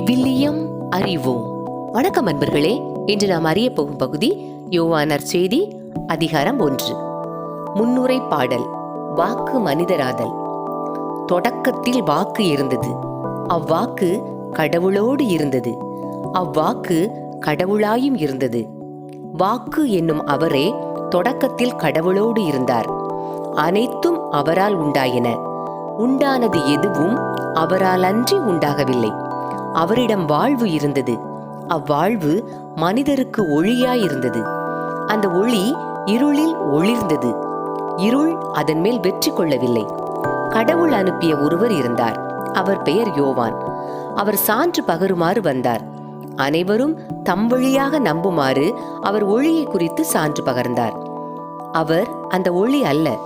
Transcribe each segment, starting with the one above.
விவிலியம் அறிவோம். வணக்கம் அன்பர்களே இன்று நாம் அறிய போகும் பகுதி யோவானர் செய்தி அதிகாரம் ஒன்று. முன்னுரை பாடல் வாக்கு மனிதராதல். தொடக்கத்தில் வாக்கு இருந்தது. அவ்வாக்கு கடவுளோடு இருந்தது. அவ்வாக்கு கடவுளாயும் இருந்தது. வாக்கு என்னும் அவரே தொடக்கத்தில் கடவுளோடு இருந்தார். அனைத்தும் அவரால் உண்டாயின. உண்டானது எதுவும் அவரால் அன்றி உண்டாகவில்லை. அவரிடம் வாழ்வு இருந்தது. அவ்வாழ்வு மனிதருக்கு ஒளியாயிருந்தது. அந்த ஒளி இருளில் ஒளிர்ந்தது. இருள் அதன் மேல் வெற்றி கொள்ளவில்லை. கடவுள் அனுப்பிய ஒருவர் இருந்தார். அவர் பெயர் யோவான். அவர் சான்று பகருமாறு வந்தார். அனைவரும் தம் வழியாக நம்புமாறு அவர் ஒளியை குறித்து சான்று பகர்ந்தார். அவர் அந்த ஒளி அல்ல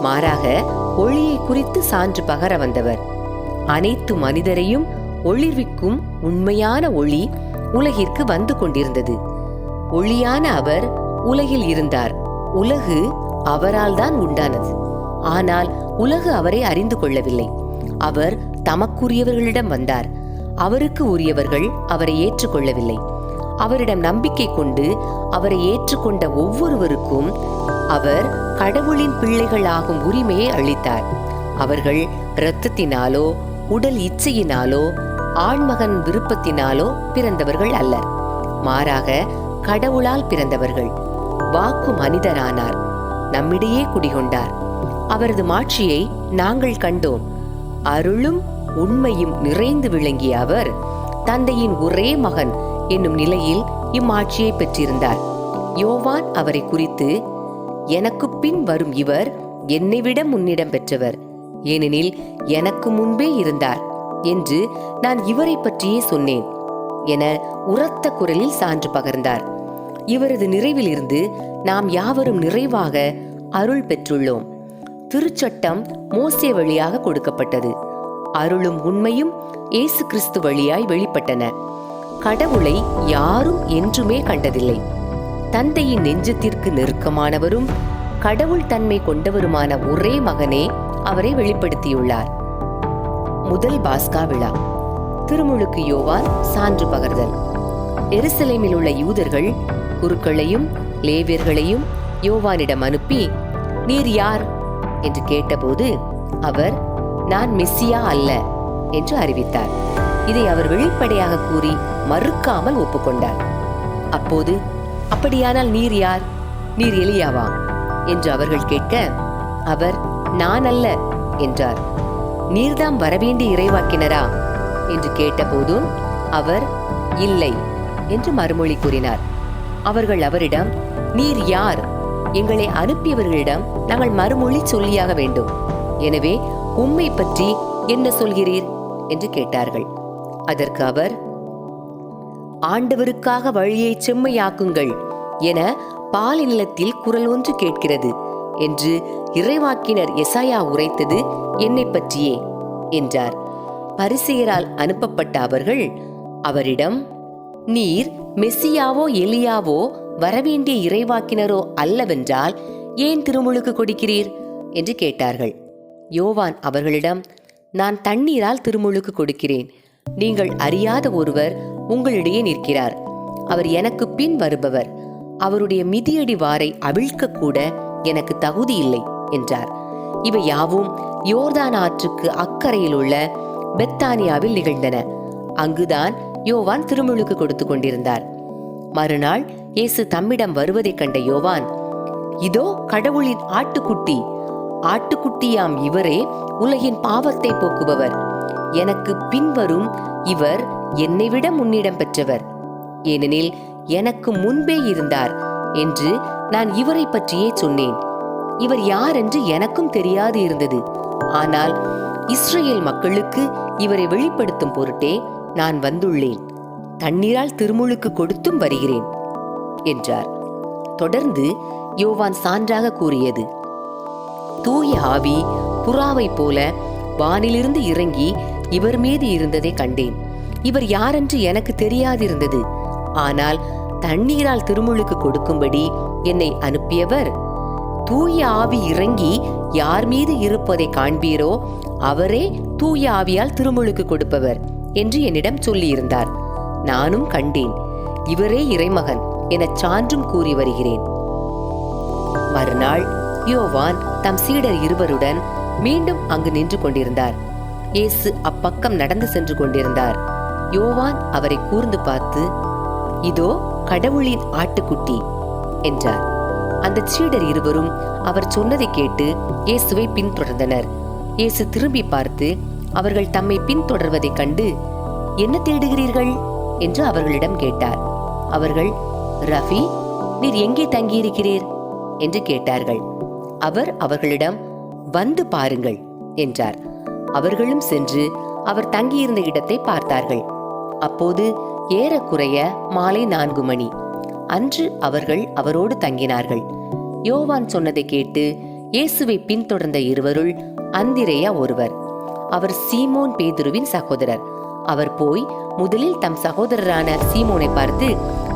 மாறாக ஒளியை குறித்து சான்று பகர வந்தவர். அனைத்து மனிதரையும் ஒளிர்விக்கும் உண்மையான ஒளி உலகிற்கு வந்து கொண்டிருந்தது. ஒளியான அவர் உலகில் இருந்தார். உலகு அவரால் தான் உண்டானது. ஆனால் உலகு அவரை அறிந்து கொள்ளவில்லை. அவர் தமக்குரியவர்களிடம் வந்தார். அவருக்கு உரியவர்கள் அவரை ஏற்றுக்கொள்ளவில்லை. அவரிடம் நம்பிக்கை கொண்டு அவரை ஏற்றுக்கொண்ட ஒவ்வொருவருக்கும் அவர் கடவுளின் பிள்ளைகள் ஆகும் உரிமையை அளித்தார். அவர்கள் இரத்தத்தினாலோ உடல் இச்சையினாலோ ஆண்மகன் விருப்பத்தினாலோ பிறந்தவர்கள் அல்லர். மாறாக கடவுளால் பிறந்தவர்கள். வாக்கு மனிதரானார். நம்மிடையே குடிகொண்டார். அவரது மாட்சியை நாங்கள் கண்டோம். அருளும் உண்மையும் நிறைந்து விளங்கிய அவர் தந்தையின் ஒரே மகன் என்னும் நிலையில் இம்மாட்சியை பெற்றிருந்தார். யோவான் அவரை குறித்து எனக்கு பின் வரும் இவர் என்னை விட முன்னிடம் பெற்றவர். ஏனெனில் எனக்கு முன்பே இருந்தார். என்று நான் இவரை பற்றியே சொன்னேன் என உரத்த குரலில் சான்று பகர்ந்தார். இவரது நிறைவிலிருந்து நாம் யாவரும் நிறைவாக அருள் பெற்றுள்ளோம். திருச்சட்டம் மோசே வழியாக கொடுக்கப்பட்டது. அருளும் உண்மையும் இயேசு கிறிஸ்து வழியாய் வெளிப்பட்டன. கடவுளை யாரும் என்றுமே கண்டதில்லை. தந்தையின் நெஞ்சத்திற்கு நெருக்கமானவரும் கடவுள் தன்மை கொண்டவருமான ஒரே மகனே அவரை வெளிப்படுத்தியுள்ளார். முதல் பாஸ்கா விழா. திருமுழுக்கு யோவான் சான்று பகர்தல். எருசலேமில் உள்ள யூதர்கள் குருக்களையும் லேவியர்களையும் யோவானிடம் அனுப்பி நீர் யார்? என்று கேட்டபோது அவர் நான் மெஸ்ஸியா அல்ல என்று அறிவித்தார். இதை அவர் வெளிப்படையாக கூறி மறுக்காமல் ஒப்புக்கொண்டார். அப்போது அப்படியானால் நீர் யார்? நீர் எலியாவா? என்று அவர்கள் கேட்க அவர் நான் அல்ல என்றார். நீர்தாம் வரவேண்டிய இறைவாக்கினரா? என்று கேட்டபோதும் அவர் இல்லை என்று மறுமொழி கூறினார். அவர்கள் அவரிடம் நீர் யார்? எங்களை அனுப்பியவர்களிடம் நாங்கள் மறுமொழி சொல்லியாக வேண்டும். எனவே உம்மை பற்றி என்ன சொல்கிறீர்? என்று கேட்டார்கள். அதற்கு அவர் ஆண்டவருக்காக வழியை செம்மையாக்குங்கள் என பால் நிலத்தில் குரல் ஒன்று கேட்கிறது. என்று இறைவாக்கினர் எசாயா உரைத்தது என்னை பற்றியே? என்றார். பரிசெயரால் அனுப்பப்பட்ட அவர்கள் அவரிடம் நீர் மெஸ்ஸியாவோ எலியாவோ வரவேண்டிய இறைவாக்கினரோ அல்லவென்றால் ஏன் திருமுழுக்கு கொடுக்கிறீர்? என்று கேட்டார்கள். யோவான் அவர்களிடம் நான் தண்ணீரால் திருமுழுக்கு கொடுக்கிறேன். நீங்கள் அறியாத ஒருவர் உங்களிடையே நிற்கிறார். அவர் எனக்கு பின் வருபவர். அவருடைய மிதியடி வாரை அவிழ்க்க கூட எனக்கு தகுதி இல்லை என்றார். இவை யாவும் யோர்தான் ஆற்றுக்கு அக்கறையில் உள்ள பெத்தானியாவில் நிகழ்ந்தன. அங்குதான் யோவான் திருமுழுக்கு கொடுத்து கொண்டிருந்தார். மறுநாள் இயேசு தம்மிடம் வருவதைக் கண்ட யோவான் இதோ கடவுளின் ஆட்டுக்குட்டி ஆட்டுக்குட்டியாம் இவரே உலகின் பாவத்தை போக்குபவர். எனக்கு பின்வரும் இவர் என்னை விட முன்னிடம் பெற்றவர். ஏனெனில் எனக்கு முன்பே இருந்தார். என்று நான் இவரை பற்றியே சொன்னேன். இவர் யார் என்று எனக்கும் தெரியாது இருந்தது. ஆனால் இஸ்ரேல் மக்களுக்கு இவரை வெளிப்படுத்தும் பொருட்டே நான் வந்துள்ளேன். தண்ணீரால் திருமுழுக்கு கொடுத்தும் வருகிறேன் என்றார். தொடர்ந்து யோவான் சான்றாக கூறியது. தூய ஆவி புறாவைப் போல வானிலிருந்து இறங்கி இவர் மீது இருந்ததை கண்டேன். இவர் யாரென்று எனக்கு தெரியாதிருந்தது. ஆனால் தண்ணீரால் திருமுழுக்கு கொடுக்கும்படி என்னை அனுப்பியவர். தூய ஆவி இறங்கி யார் மீது இருப்பதை காண்பீரோ அவரே தூய ஆவியால் திருமுழுக்கு கொடுப்பவர் என்று என்னிடம் சொல்லியிருந்தார். நானும் கண்டேன். இவரே இறைமகன் எனச் சான்றும் கூறி வருகிறேன். மறுநாள் யோவான் தம் சீடர் இருவருடன் மீண்டும் அங்கு நின்று கொண்டிருந்தார். இயேசு அப்பக்கம் நடந்து சென்று கொண்டிருந்தார். யோவான் அவரை கூர்ந்து பார்த்து இதோ கடவுளின் ஆட்டுக்குட்டி என்றார். அந்த சீடர் இருவரும் அவர் சொன்னதை கேட்டு இயேசுவை பின்தொடர்ந்தனர். இயேசு திரும்பி பார்த்து அவர்கள் தம்மை பின்தொடர்வதைக் கண்டு என்ன தேடுகிறீர்கள்? என்று அவர்களிடம் கேட்டார். அவர்கள் ரஃபி நீர் எங்கே தங்கியிருக்கிறீர்? என்று கேட்டார்கள். அவர் அவர்களிடம் வந்து பாருங்கள் என்றார். அவர்களும் சென்று அவர் தங்கியிருந்த இடத்தை பார்த்தார்கள். அப்போது ஏறக்குறைய மாலை நான்கு மணி. அன்று அவர்கள் அவரோடு தங்கினார்கள். யோவான் சொன்னதை கேட்டு இயேசுவை பின்தொடர்ந்த இருவருள் அந்திரேயா ஒருவர். அவர் சீமோன் பேதுருவின் சகோதரர். அவர் போய் முதலில் தம் சகோதரரான சீமோனை பார்த்து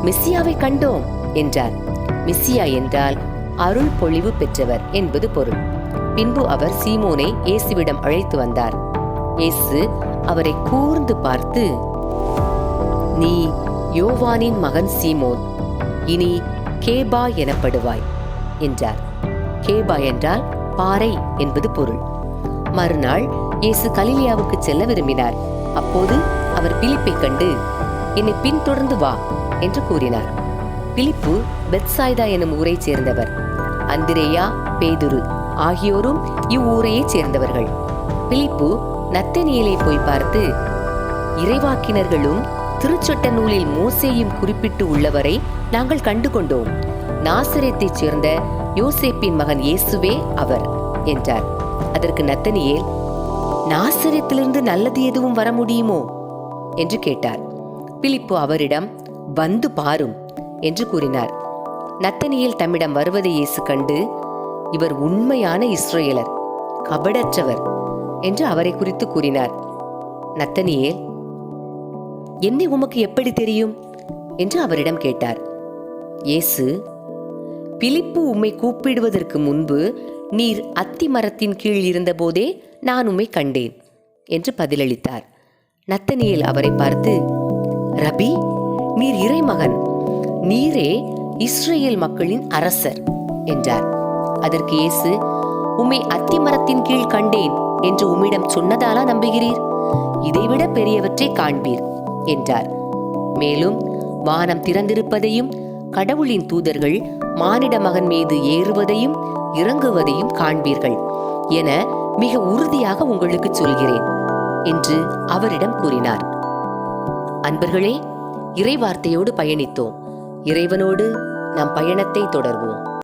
மிஸ்ஸியாவை கண்டோம் என்றார். மிஸ்ஸியா என்றால் அருள் பொழிவு பெற்றவர் என்பது பொருள். பின்பு அவர் சீமோனை இயேசுவிடம் அழைத்து வந்தார். இயேசு அவரை கூர்ந்து பார்த்து நீ யோவானின் மகன் சீமோன். இனி கேபா எனப்படுவாய் என்றார். கேபா என்றால் பாறை என்பது பொருள். மறுநாள் இயேசு கலிலியாவுக்கு செல்ல விரும்பினார். அப்போது அவர் பிலிப்பை கண்டு என்னை பின்தொடர்ந்து வா என்று கூறினார். பிலிப்பு பெட்சாய்தா எனும் ஊரைச் சேர்ந்தவர். அந்திரேயா பேதுரு ஆகியோரும் இவ்வூரையைச் சேர்ந்தவர்கள். பிலிப்பு நத்தனியலை போய் பார்த்து இறைவாக்கினர்களும் திருச்சட்ட நூலில் மோசேயும் குறிப்பிட்டு உள்ளவரை நாங்கள் கண்டு கொண்டோம் நாசிரியத்தைச் சேர்ந்த யோசேப்பின் மகன் இயேசுவே அவர் என்றார். அதற்கு நத்தனியேல் நாசிரியத்திலிருந்து நல்லது எதுவும் வர முடியுமோ? என்று கேட்டார். பிலிப்பு அவரிடம் வந்து பாரும் என்று கூறினார். நத்தனியேல் தம்மிடம் வருவதை இயேசு கண்டு இவர் உண்மையான இஸ்ரேலர் கபடற்றவர் என்று அவரை குறித்து கூறினார். நத்தனியேல் என்னை உமக்கு எப்படி தெரியும்? என்று அவரிடம் கேட்டார். இயேசு பிலிப்பு உம்மை கூப்பிடுவதற்கு முன்பு நீர் அத்தி மரத்தின் கீழ் இருந்தபோதே நான் உம்மை கண்டேன் என்று பதிலளித்தார். நத்தனியல் அவரை பார்த்து ரபி நீர் இறைமகன் நீரே இஸ்ரேல் மக்களின் அரசர் என்றார். அதற்கு இயேசு உம்மை அத்தி மரத்தின் கீழ் கண்டேன் என்று உம்மிடம் சொன்னதாலா நம்புகிறீர்? இதைவிட பெரியவற்றை காண்பீர். என்றார். மேலும் வானம் திறந்திருப்பதையும் கடவுளின் தூதர்கள் மானிட மகன் மீது ஏறுவதையும் இறங்குவதையும் காண்பீர்கள் என மிக உறுதியாக உங்களுக்கு சொல்கிறேன் என்று அவரிடம் கூறினார். அன்பர்களே இறைவார்த்தையோடு பயணித்தோம். இறைவனோடு நம் பயணத்தை தொடர்வோம்.